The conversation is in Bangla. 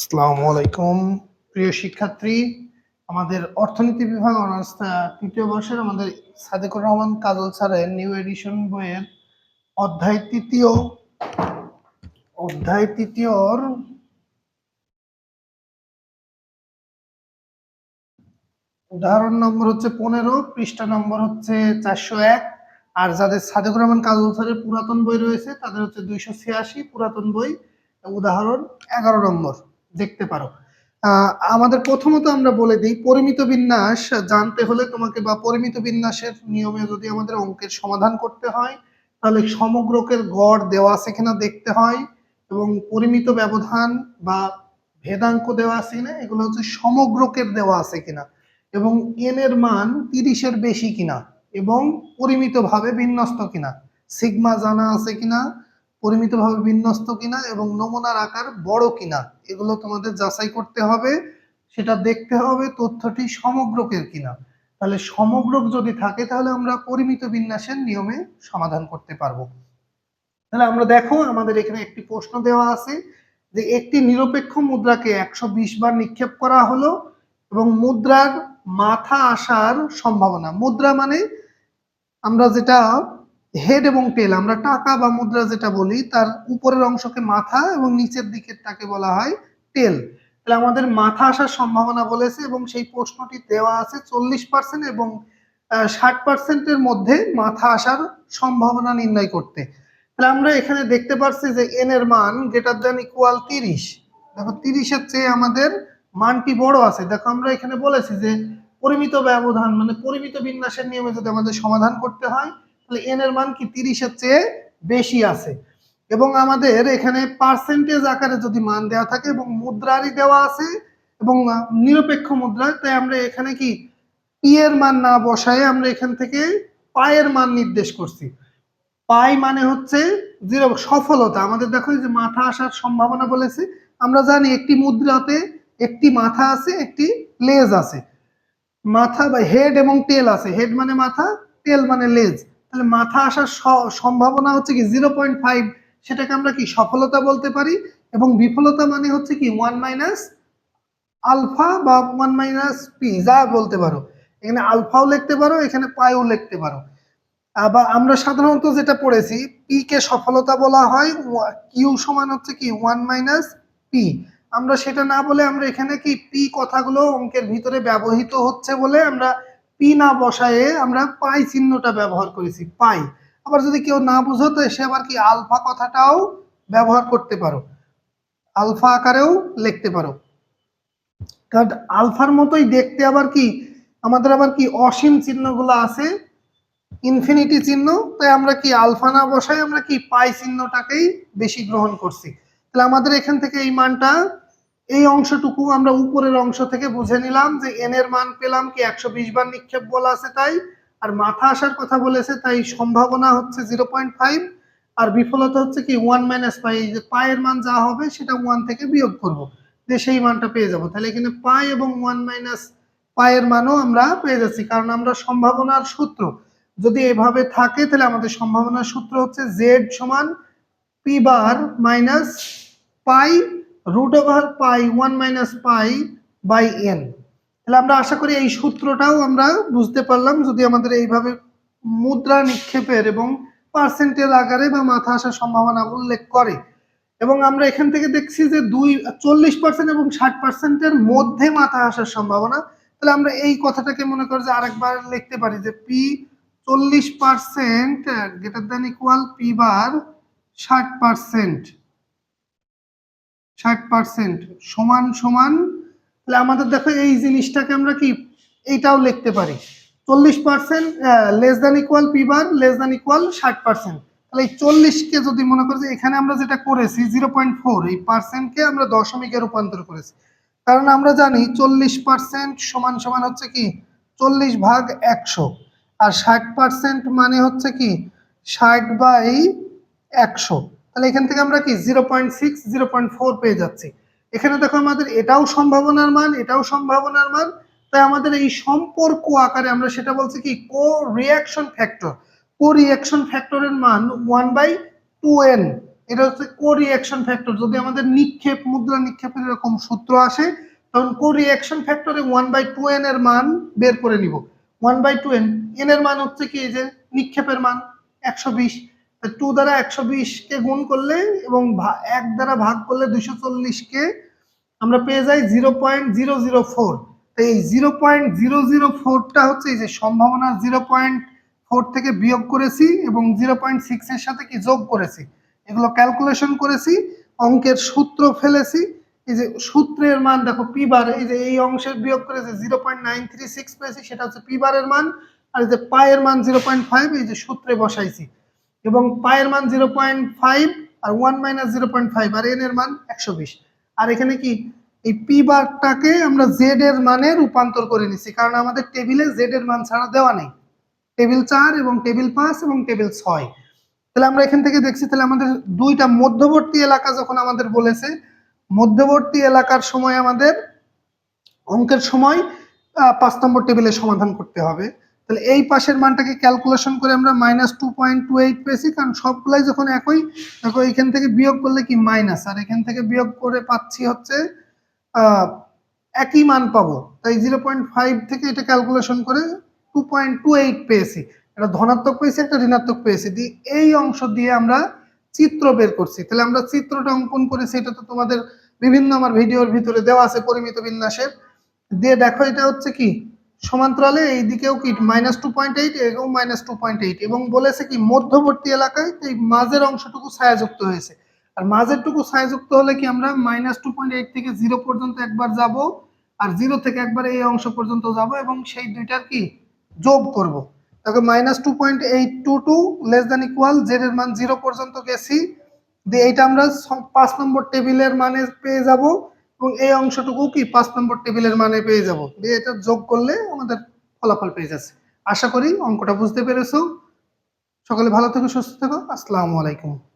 আসসালামু আলাইকুম, প্রিয় শিক্ষার্থী। আমাদের অর্থনীতি বিভাগ অনার্স তৃতীয় বর্ষের আমাদের সাদেকুর রহমান কাজল স্যারের নিউ এডিশন বইয়ের অধ্যায় তৃতীয়। অধ্যায় তৃতীয়র উদাহরণ নম্বর হচ্ছে পনেরো, পৃষ্ঠা নম্বর হচ্ছে চারশো এক। আর যাদের সাদেকুর রহমান কাজল স্যারের পুরাতন বই রয়েছে, তাদের হচ্ছে দুইশো ছিয়াশি পুরাতন বই। উদাহরণ এগারো নম্বর। দেখতে পারো। আমাদের প্রথমত আমরা বলে দিই, পরিমিত বিন্যাস জানতে হলে তোমাকে বা পরিমিত বিন্যাসের নিয়মে যদি আমাদের অঙ্কের সমাধান করতে হয়, তাহলে সমগ্রকের গড় দেওয়া আছে কিনা দেখতে হয় এবং পরিমিত ব্যবধান বা ভেদাঙ্ক দেওয়া আছে কিনা, এগুলো হচ্ছে সমগ্রকের দেওয়া আছে কিনা এবং এন এর মান তিরিশের বেশি কিনা এবং পরিমিতভাবে বিন্যস্ত কিনা, সিগমা জানা আছে কিনা পরিমিতভাবে বিন্যস্ত কিনা এবং নমুনার আকার বড় কিনা, এগুলো তোমাদের যাচাই করতে হবে। সেটা দেখতে হবে তথ্যটি সমগ্রকের কিনা। তাহলে সমগ্রক যদি থাকে, তাহলে আমরা পরিমিত বিন্যাসের নিয়মে সমাধান করতে পারব। তাহলে আমরা দেখো, আমাদের এখানে একটি প্রশ্ন দেওয়া আছে যে একটি নিরপেক্ষ মুদ্রাকে একশো বিশ বার নিক্ষেপ করা হলো এবং মুদ্রার মাথা আসার সম্ভাবনা। মুদ্রা মানে আমরা যেটা হেড এবং টেল আমরা টাকা বা মুদ্রা যেটা বলি, তার উপরের অংশকে মাথা এবং নিচের দিকেরটাকে বলা হয় টেল তাহলে আমাদের মাথা আসার সম্ভাবনা বলেছে এবং সেই প্রশ্নটি দেওয়া আছে চল্লিশ পার্সেন্ট এবং ষাট পার্সেন্টের মধ্যে মাথা আসার সম্ভাবনা নির্ণয় করতে। তাহলে আমরা এখানে দেখতে পাচ্ছি যে এন এর মান গ্রেটার দেন ইকুয়াল তিরিশ। দেখো তিরিশের চেয়ে আমাদের মানটি বড় আছে। দেখো আমরা এখানে বলেছি যে পরিমিত ব্যবধান মানে পরিমিত বিন্যাসের নিয়মে যদি আমাদের সমাধান করতে হয় তাহলে এন এর মান কি তিরিশের চেয়ে বেশি আছে? এবং আমাদের এখানে পার্সেন্টেজ আকারে যদি মান দেওয়া থাকে এবং মুদ্রারই দেওয়া আছে এবং নিরপেক্ষ মুদ্রা তাই আমরা এখানে কি পি এর মান না বসায় আমরা এখান থেকে পায়ের মান নির্দেশ করছি। পাই মানে হচ্ছে জিরো সফলতা। আমাদের দেখো যে মাথা আসার সম্ভাবনা বলেছে। আমরা জানি একটি মুদ্রাতে একটি মাথা আছে, একটি লেজ আছে। মাথা বা হেড এবং টেল আছে। হেড মানে মাথা টেল মানে লেজ। তাহলে মাথা আসার সম্ভাবনা হচ্ছে কি জিরো পয়েন্ট ফাইভ সেটাকে আমরা কি সফলতা বলতে পারি? এবং বিফলতা মানে হচ্ছে কি ওয়ান মাইনাস আলফা বা ওয়ান মাইনাস পি যা বলতে পারো। এখানে আলফাও লিখতে পারো, এখানে পাইও লিখতে পারো। আবার আমরা সাধারণত যেটা পড়েছি পি কে সফলতা বলা হয় কিউ সমান হচ্ছে কি ওয়ান মাইনাস পি আমরা সেটা না বলে আমরা এখানে কি পি কথাগুলো অঙ্কের ভিতরে ব্যবহৃত হচ্ছে বলে আমরা পি না বসায়ে আমরা পাই চিহ্নটা ব্যবহার করেছি, পাই। আবার যদি কেউ না বুঝো তো সে আবার কি আলফা কথাটাও ব্যবহার করতে পারো। আলফা আকারেও লিখতে পারো। কারণ আলফার মতোই দেখতে আবার কি, আমাদের আবার কি অসীম চিহ্নগুলো আছে, ইনফিনিটি চিহ্ন, তাই আমরা কি আলফা না বসাই আমরা কি পাই চিহ্নটাকেই বেশি গ্রহণ করছি। তাহলে আমাদের এখান থেকে এই মানটা এই অংশটুকু আমরা উপরের অংশ থেকে বুঝে নিলাম যে এন এর মান পেলাম কি একশো বিশ বার নিক্ষেপ বলা আছে তাই, আর মাথা আসার কথা বলেছে তাই সম্ভাবনা হচ্ছে জিরো পয়েন্ট ফাইভ আর বিফলতা হচ্ছে কি ওয়ান মাইনাস পাই যে পায়ের মান যা হবে সেটা ওয়ান থেকে বিয়োগ করব। যে সেই মানটা পেয়ে যাব। তাহলে এখানে পাই এবং ওয়ান মাইনাস পায়ের মানও আমরা পেয়ে যাচ্ছি, কারণ আমরা সম্ভাবনার সূত্র। যদি এভাবে থাকে তাহলে আমাদের সম্ভাবনার সূত্র হচ্ছে জেড সমান P bar minus pi root over pi one minus pi by N তাহলে আমরা আশা করি এই সূত্রটাও আমরা বুঝতে পারলাম, যদি আমাদের এইভাবে মুদ্রা নিক্ষেপের এবং পার্সেন্টের আকারে বা মাথা আসার সম্ভাবনা উল্লেখ করে। এবং আমরা এখান থেকে দেখছি যে দুই, চল্লিশ পার্সেন্ট এবং ষাট পার্সেন্টের মধ্যে মাথা আসার সম্ভাবনা। তাহলে আমরা এই কথাটাকে মনে করি যে আরেকবার লিখতে পারি যে পি চল্লিশ percent greater than equal P bar ষাট পার্সেন্ট ষাট পার্সেন্ট সমান সমান, তাহলে আমাদের দেখো এই জিনিসটাকে আমরা কি এইটাও লিখতে পারি। চল্লিশ percent less than equal P bar less than equal ষাট পার্সেন্ট তাহলে এই চল্লিশকে যদি মনে করি এখানে আমরা যেটা করেছি জিরো পয়েন্ট ফোর এই পার্সেন্টকে আমরা দশমিকে রূপান্তর করেছি। কারণ আমরা জানি চল্লিশ পার্সেন্ট সমান সমান হচ্ছে কি? চল্লিশ ভাগ একশো। আর ষাট পার্সেন্ট মানে হচ্ছে কি? ষাট বাই একশো। তাহলে এখান থেকে আমরা কি zero point six, zero point four পেয়ে যাচ্ছি। এখানে দেখো আমাদের এটাও সম্ভাবনার মান, এটাও সম্ভাবনার মান। তাই আমাদের এই সম্পর্ক আকারে আমরা সেটা বলছি কি correction factor correction ফ্যাক্টরের মান ওয়ান বাই টু এন এটা হচ্ছে কো রিয়াকশন ফ্যাক্টর যদি আমাদের নিক্ষেপ, মুদ্রা নিক্ষেপের এরকম সূত্র আসে, তখন কো রিয়াকশন ফ্যাক্টরে ওয়ান বাই টু এন এর মান বের করে নিব। One by two N N এর মান হচ্ছে কি, এই যে নিক্ষেপের মান, একশো বিশ। টু দ্বারা একশো বিশকে গুণ করলে এবং এক দ্বারা ভাগ করলে দুইশো চল্লিশকে আমরা পেয়ে যাই zero point zero zero four তো এই জিরো পয়েন্ট জিরো জিরো ফোরটা হচ্ছে এই যে সম্ভাবনা জিরো পয়েন্ট ফোর থেকে বিয়োগ করেছি এবং জিরো পয়েন্ট সিক্স এর সাথে কি যোগ করেছি? এগুলো ক্যালকুলেশন করেছি, অঙ্কের সূত্র ফেলেছি। এই যে সূত্রের মান, দেখো পি বার, এই যে এই অংশের বিয়োগ করেছে zero point nine three six পেয়েছি, সেটা হচ্ছে পি বারের মান। আর এই যে পায়ের মান জিরো পয়েন্ট ফাইভ এই যে সূত্রে বসাইছি। এবং পায়ের মান জিরো পয়েন্ট ফাইভ আর one minus zero point five আর এন এর মান একশো বিশ। আর এখানে কি? এই পি বারটাকে আমরা জেড এর মানে রূপান্তর করে নিছি কারণ আমাদের টেবিলে জেড এর মান ছাড়া দেওয়া নেই। টেবিল চার এবং টেবিল পাঁচ এবং টেবিল ছয়। তাহলে আমরা এখান থেকে দেখছি, তাহলে আমাদের দুইটা মধ্যবর্তী এলাকা যখন আমাদের বলেছে, মধ্যবর্তী এলাকার সময় আমাদের অঙ্কের সময় পাঁচ নম্বর টেবিলে সমাধান করতে হবে। তাহলে এই পাশের মানটাকে ক্যালকুলেশন করে আমরা minus two point two eight পেয়েছি, কারণ সবগুলাই যখন একই দেখো এখান থেকে বিয়োগ করলে কি মাইনাস আর এখান থেকে বিয়োগ করে পাচ্ছি হচ্ছে একই মান পাবো। তাই জিরো পয়েন্ট ফাইভ থেকে এটা ক্যালকুলেশন করে টু পয়েন্ট টু এইট পেয়েছি। এটা ধনাত্মক পেয়েছি, একটা ঋণাত্মক পেয়েছি। দিয়ে এই অংশ দিয়ে আমরা চিত্র বের করছি। তাহলে আমরা চিত্রটা অঙ্কন করেছি, এটা তো তোমাদের বিভিন্ন আমার ভিডিওর ভিতরে দেওয়া আছে পরিমিত বিন্যাসের। দিয়ে দেখো এটা হচ্ছে কি? সমান্তরালে এই দিকেও কি মাইনাস টু পয়েন্ট এইট এবং মাইনাস টু পয়েন্ট এইট এবং বলেছে কি মধ্যবর্তী এলাকায় এই মাঝের অংশটুকু ছায়াযুক্ত হয়েছে। আর মাঝেরটুকু ছায়াযুক্ত হলে কি আমরা মাইনাস টু পয়েন্ট এইট থেকে জিরো পর্যন্ত একবার যাব আর জিরো থেকে একবার এই অংশ পর্যন্ত যাব এবং সেই দুইটার কি যোগ করব। দেখো minus two point eight to to less than equal Z এর মান জিরো পর্যন্ত গেছি। দিয়ে এইটা আমরা পাঁচ নম্বর টেবিলের মানে পেয়ে যাব। এবং এই অংশটুকু কি পাঁচ নম্বর টেবিলের মানে পেয়ে যাব? দিয়ে এটা যোগ করলে আমাদের ফলাফল পেয়ে যাচ্ছে। আশা করি অঙ্কটা বুঝতে পেরেছ। সকলে ভালো থেকো, সুস্থ থেকো। আসসালামু আলাইকুম।